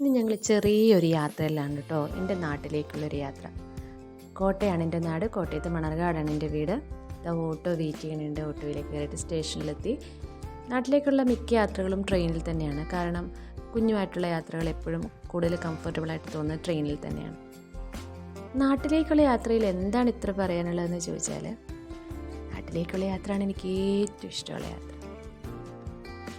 ഇന്ന് ഞങ്ങൾ ചെറിയൊരു യാത്രയിലാണ് കേട്ടോ എന്റെ നാട്ടിലേക്കുള്ളൊരു യാത്ര. കോട്ടയാണ് എന്റെ നാട്. കോട്ടയത്ത് മണർകാടാണ് എന്റെ വീട്. ഓട്ടോ വെയിറ്റ് ചെയ്യണുണ്ട് ഓട്ടോയിലേക്ക് കയറിയിട്ട് സ്റ്റേഷനിലെത്തി. നാട്ടിലേക്കുള്ള മിക്ക യാത്രകളും ട്രെയിനിൽ തന്നെയാണ്. കാരണം കുഞ്ഞുമായിട്ടുള്ള യാത്രകൾ എപ്പോഴും കൂടുതൽ കംഫർട്ടബിളായിട്ട് തോന്നുന്നത് ട്രെയിനിൽ തന്നെയാണ്. നാട്ടിലേക്കുള്ള യാത്രയിൽ എന്താണ് ഇത്ര പറയാനുള്ളതെന്ന് ചോദിച്ചാൽ നാട്ടിലേക്കുള്ള യാത്രയാണ് എനിക്ക് ഏറ്റവും ഇഷ്ടമുള്ള യാത്ര.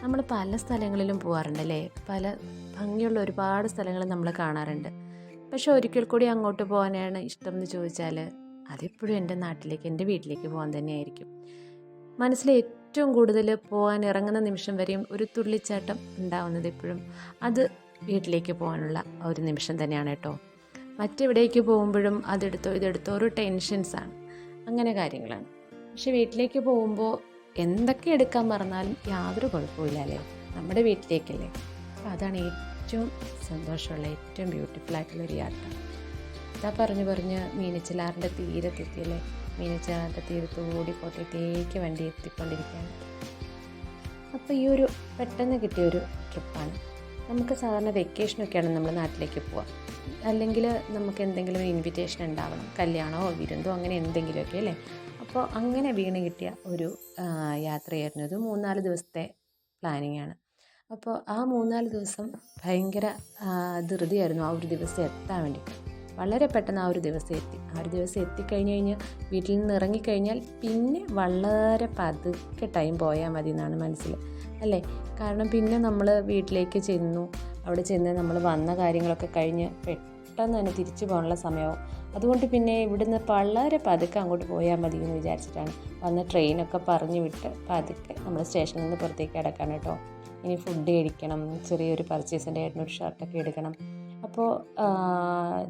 നമ്മൾ പല സ്ഥലങ്ങളിലും പോകാറുണ്ടല്ലേ പല ഭംഗിയുള്ള ഒരുപാട് സ്ഥലങ്ങൾ നമ്മൾ കാണാറുണ്ട്. പക്ഷേ ഒരിക്കൽ കൂടി അങ്ങോട്ട് പോകാനാണ് ഇഷ്ടം എന്ന് ചോദിച്ചാൽ അതെപ്പോഴും എന്റെ നാട്ടിലേക്ക് എന്റെ വീട്ടിലേക്ക് പോകാൻ തന്നെയായിരിക്കും. മനസ്സിൽ ഏറ്റവും കൂടുതൽ പോകാൻ ഇറങ്ങുന്ന നിമിഷം വരെയും ഒരു തുള്ളിച്ചാട്ടം ഉണ്ടാവുന്നത് എപ്പോഴും അത് വീട്ടിലേക്ക് പോകാനുള്ള ഒരു നിമിഷം തന്നെയാണ് കേട്ടോ. മറ്റെവിടേക്ക് പോകുമ്പോഴും അതെടുത്തോ ഇതെടുത്തോ ഒരു ടെൻഷൻസാണ് അങ്ങനെ കാര്യങ്ങളാണ്. പക്ഷെ വീട്ടിലേക്ക് പോകുമ്പോൾ എന്തൊക്കെ എടുക്കാൻ മറന്നാലും യാതൊരു കുഴപ്പമില്ല അല്ലേ? നമ്മുടെ വീട്ടിലേക്കല്ലേ? അതാണ് ഏറ്റവും സന്തോഷമുള്ള ഏറ്റവും ബ്യൂട്ടിഫുൾ ആയിട്ടുള്ള ഒരു യാത്ര. ഇതാ പറഞ്ഞു പറഞ്ഞ് മീനച്ചിലാറിന്റെ തീരത്തെത്തിയല്ലേ? മീനച്ചിലാറിന്റെ തീരത്ത് കൂടി കോട്ടയത്തേക്ക് വണ്ടി എത്തിക്കൊണ്ടിരിക്കുകയാണ്. അപ്പോൾ ഈ ഒരു പെട്ടെന്ന് കിട്ടിയ ഒരു ട്രിപ്പാണ്. നമുക്ക് സാധാരണ വെക്കേഷനൊക്കെയാണ് നമ്മൾ നാട്ടിലേക്ക് പോവുക. അല്ലെങ്കിൽ നമുക്ക് എന്തെങ്കിലും ഒരു ഇൻവിറ്റേഷൻ ഉണ്ടാവണം. കല്യാണമോ വിരുന്നോ അങ്ങനെ എന്തെങ്കിലുമൊക്കെ അല്ലേ? അപ്പോൾ അങ്ങനെ വീണ് കിട്ടിയ ഒരു യാത്രയായിരുന്നു. ഇത് മൂന്നാൽ ദിവസത്തെ പ്ലാനിങ് ആണ്. അപ്പോൾ ആ മൂന്നാൽ ദിവസം ഭയങ്കര ധൃതിയായിരുന്നു ആ ഒരു ദിവസം എത്താൻ വേണ്ടി വളരെ പെട്ടെന്ന് ആ ഒരു ദിവസം എത്തി. ആ ഒരു ദിവസം എത്തിക്കഴിഞ്ഞ് കഴിഞ്ഞാൽ വീട്ടിൽ നിന്ന് ഇറങ്ങിക്കഴിഞ്ഞാൽ പിന്നെ വളരെ പതുക്കെ ടൈം പോയാൽ മതി എന്നാണ് മനസ്സിൽ അല്ലേ? കാരണം പിന്നെ നമ്മൾ വീട്ടിലേക്ക് ചെന്നു. അവിടെ ചെന്ന് നമ്മൾ വന്ന കാര്യങ്ങളൊക്കെ കഴിഞ്ഞ് പെട്ടെന്ന് തന്നെ തിരിച്ചു പോകാനുള്ള സമയവും അതുകൊണ്ട് പിന്നെ ഇവിടുന്ന് വളരെ പതുക്കെ അങ്ങോട്ട് പോയാൽ മതി എന്ന് വിചാരിച്ചിട്ടാണ് വന്ന് ട്രെയിനൊക്കെ പറഞ്ഞു വിട്ട് പതുക്കെ നമ്മൾ സ്റ്റേഷനിൽ നിന്ന് പുറത്തേക്ക് അടക്കാൻ കേട്ടോ. ഇനി ഫുഡ് കഴിക്കണം ചെറിയൊരു പർച്ചേസിന്റെ ആയിരുന്നു ഒരു ഷർട്ടൊക്കെ എടുക്കണം. അപ്പോൾ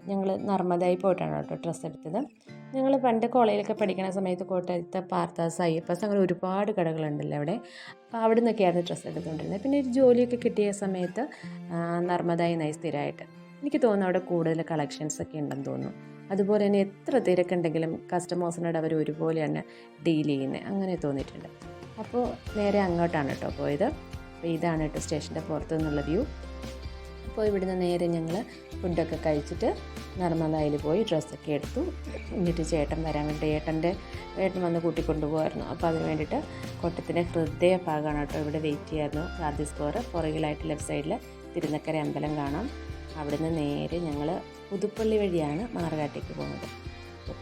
ഞങ്ങൾ നർമ്മദായി പോയിട്ടാണ് കേട്ടോ ഡ്രസ്സ് എടുത്തത്. ഞങ്ങൾ പണ്ട് കോളേജിലൊക്കെ പഠിക്കുന്ന സമയത്ത് കോട്ടയത്തെ പാർത്താസ് അയ്യപ്പാസ് അങ്ങനെ ഒരുപാട് കടകളുണ്ടല്ലോ അവിടെ. അപ്പോൾ അവിടെ നിന്നൊക്കെയായിരുന്നു ഡ്രസ്സ് എടുത്തുകൊണ്ടിരുന്നത്. പിന്നെ ഒരു ജോലിയൊക്കെ കിട്ടിയ സമയത്ത് നർമ്മദായി നൈ സ്ഥിരമായിട്ട്. എനിക്ക് തോന്നുന്നു അവിടെ കൂടുതൽ കളക്ഷൻസ് ഒക്കെ ഉണ്ടെന്ന് തോന്നുന്നു. അതുപോലെ തന്നെ എത്ര തിരക്കുണ്ടെങ്കിലും കസ്റ്റമേഴ്സിനോട് അവർ ഒരുപോലെയാണ് ഡീൽ ചെയ്യുന്നത്. അങ്ങനെ തോന്നിയിട്ടുണ്ട്. അപ്പോൾ നേരെ അങ്ങോട്ടാണ് കേട്ടോ പോയത്. അപ്പോൾ ഇതാണ് കേട്ടോ സ്റ്റേഷന്റെ പുറത്തു നിന്നുള്ള വ്യൂ. അപ്പോൾ ഇവിടുന്ന് നേരെ ഞങ്ങൾ ഫുഡൊക്കെ കഴിച്ചിട്ട് നർമ്മദയിൽ പോയി ഡ്രസ്സൊക്കെ എടുത്തു. എന്നിട്ട് ചേട്ടൻ വരാൻ വേണ്ടി ഏട്ടന്റെ ഏട്ടൻ വന്ന് കൂട്ടിക്കൊണ്ടു പോകുമായിരുന്നു അപ്പോൾ അതിന് വേണ്ടിയിട്ട് കൊട്ടത്തിന്റെ ഹൃദയ ഭാഗമാണ് കേട്ടോ ഇവിടെ വെയിറ്റ് ചെയ്യായിരുന്നു. ആദ്യ സ്കോർ പുറകിലായിട്ട് ലെഫ്റ്റ് സൈഡിൽ തിരുനക്കര അമ്പലം കാണാം. അവിടുന്ന് നേരെ ഞങ്ങൾ പുതുപ്പള്ളി വഴിയാണ് മാറുകാട്ടേക്ക് പോകുന്നത്.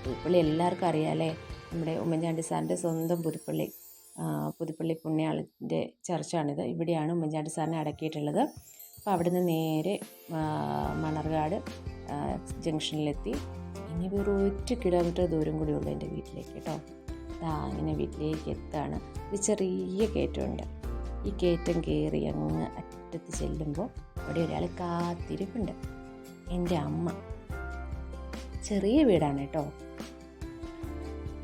പുതുപ്പള്ളി എല്ലാവർക്കും അറിയാമല്ലേ നമ്മുടെ ഉമ്മൻചാണ്ടി സാറിന്റെ സ്വന്തം പുതുപ്പള്ളി. പുതുപ്പള്ളി പുണ്യാളിന്റെ ചർച്ചാണിത്. ഇവിടെയാണ് ഉമ്മൻചാണ്ടി സാറിനെ അടക്കിയിട്ടുള്ളത്. അപ്പോൾ അവിടുന്ന് നേരെ മണർകാട് ജംഗ്ഷനിലെത്തി. ഇനി വെറും ഒറ്റ കിലോമീറ്റർ ദൂരം കൂടി ഉള്ളൂ എന്റെ വീട്ടിലേക്ക് കേട്ടോ. ദാ അങ്ങനെ വീട്ടിലേക്ക് എത്താണ്. ഒരു ചെറിയ കയറ്റമുണ്ട്. ഈ കയറ്റം കയറി അങ്ങ് അറ്റത്ത് ചെല്ലുമ്പോൾ അവിടെ ഒരാൾ കാത്തിരിപ്പുണ്ട്. എന്റെ അമ്മ. ചെറിയ വീടാണ് കേട്ടോ.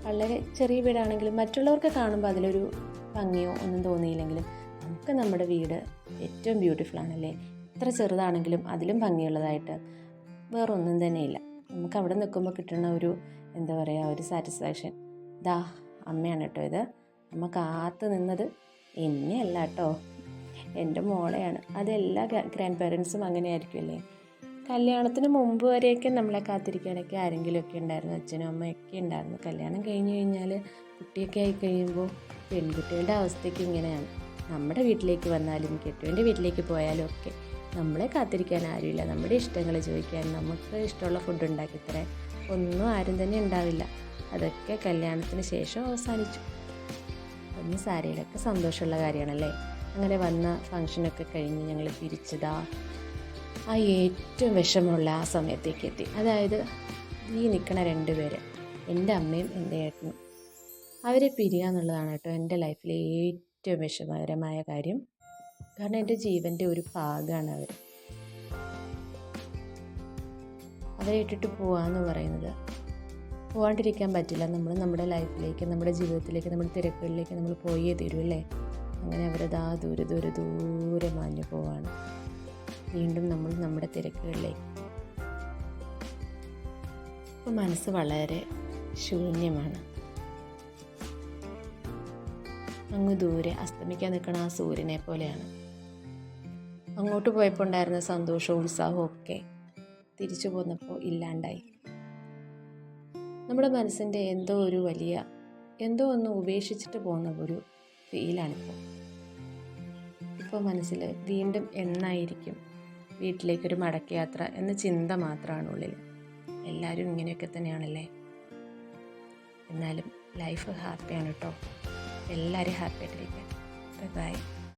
വളരെ ചെറിയ വീടാണെങ്കിലും മറ്റുള്ളവർക്ക് കാണുമ്പോൾ അതിലൊരു ഭംഗിയോ ഒന്നും തോന്നിയില്ലെങ്കിലും നമുക്ക് നമ്മുടെ വീട് ഏറ്റവും ബ്യൂട്ടിഫുൾ ആണല്ലേ? എത്ര ചെറുതാണെങ്കിലും അതിലും ഭംഗിയുള്ളതായിട്ട്. വേറൊന്നും തന്നെയില്ല. നമുക്ക് അവിടെ നിൽക്കുമ്പോൾ കിട്ടുന്ന ഒരു എന്താ പറയുക ഒരു സാറ്റിസ്ഫാക്ഷൻ ദാ അമ്മയാണ് കേട്ടോ ഇത്. അമ്മ കാത്തു നിന്നത് എന്നെയല്ല കേട്ടോ. എന്റെ മോളെയാണ്. അതെല്ലാ ഗ്രാൻഡ് പേരൻസും അങ്ങനെ ആയിരിക്കുമല്ലേ കല്യാണത്തിന് മുമ്പ് വരെയൊക്കെ നമ്മളെ കാത്തിരിക്കാനൊക്കെ ആരെങ്കിലുമൊക്കെ ഉണ്ടായിരുന്നു. അച്ഛനും അമ്മയൊക്കെ ഉണ്ടായിരുന്നു. കല്യാണം കഴിഞ്ഞ് കഴിഞ്ഞാൽ കുട്ടിയൊക്കെ ആയി കഴിയുമ്പോൾ പെൺകുട്ടികളുടെ അവസ്ഥയ്ക്ക് ഇങ്ങനെയാണ്. നമ്മുടെ വീട്ടിലേക്ക് വന്നാലും കെട്ടുവിന്റെ വീട്ടിലേക്ക് പോയാലും ഒക്കെ നമ്മളെ കാത്തിരിക്കാൻ ആരുമില്ല. നമ്മുടെ ഇഷ്ടങ്ങൾ ചോദിക്കാൻ നമുക്ക് ഇഷ്ടമുള്ള ഫുഡ് ഉണ്ടാക്കി തരാൻ ഒന്നും ആരും തന്നെ ഉണ്ടാവില്ല. അതൊക്കെ കല്യാണത്തിന് ശേഷം അവസാനിച്ചു. ഒന്ന് സാരയിലൊക്കെ സന്തോഷമുള്ള കാര്യമാണല്ലേ? അങ്ങനെ വന്ന ഫങ്ഷനൊക്കെ കഴിഞ്ഞ് ഞങ്ങൾ പിരിച്ചതാ. ആ ഏറ്റവും വിഷമമുള്ള ആ സമയത്തേക്ക് എത്തി. അതായത് ഈ നിൽക്കണ രണ്ട് എന്റെ അമ്മയും എന്റെ ഏട്ടനും. അവരെ പിരിയുക എന്നുള്ളതാണ് കേട്ടോ എന്റെ ലൈഫിലെ ഏറ്റവും വിഷമകരമായ കാര്യം. കാരണം എന്റെ ജീവന്റെ ഒരു ഭാഗമാണ് അവർ. അവരെ ഇട്ടിട്ട് പോവാന്ന് പറയുന്നത്. പോകാണ്ടിരിക്കാൻ പറ്റില്ല. നമ്മൾ നമ്മുടെ ലൈഫിലേക്ക് നമ്മുടെ ജീവിതത്തിലേക്ക് നമ്മുടെ തിരക്കുകളിലേക്ക് നമ്മൾ പോയേ തീരുമല്ലേ അങ്ങനെ അവരത് ആ ദൂരെ ദൂരെ ദൂരെ മാഞ്ഞു പോവാണ്. വീണ്ടും നമ്മൾ നമ്മുടെ തിരക്കുകളിലേക്ക് അപ്പം മനസ്സ് വളരെ ശൂന്യമാണ്. അങ്ങ് ദൂരെ അസ്തമിക്കാൻ നിൽക്കുന്ന ആ സൂര്യനെ പോലെയാണ്. അങ്ങോട്ട് പോയപ്പോൾ ഉണ്ടായിരുന്ന സന്തോഷവും ഉത്സാഹവും ഒക്കെ തിരിച്ചു പോന്നപ്പോൾ ഇല്ലാണ്ടായി. നമ്മുടെ മനസ്സിന്റെ എന്തോ ഒരു വലിയ എന്തോ ഒന്ന് ഉപേക്ഷിച്ചിട്ട് പോകുന്ന ഒരു ഫീലാണിപ്പോൾ ഇപ്പോൾ മനസ്സിൽ വീണ്ടും എന്നായിരിക്കും വീട്ടിലേക്കൊരു മടക്കയാത്ര എന്ന ചിന്ത മാത്രമാണ് ഉള്ളിൽ എല്ലാവരും ഇങ്ങനെയൊക്കെ തന്നെയാണല്ലേ? എന്നാലും ലൈഫ് ഹാപ്പിയാണ് കേട്ടോ എല്ലാവരും ഹാപ്പി ആയിട്ടിരിക്കുക ബൈ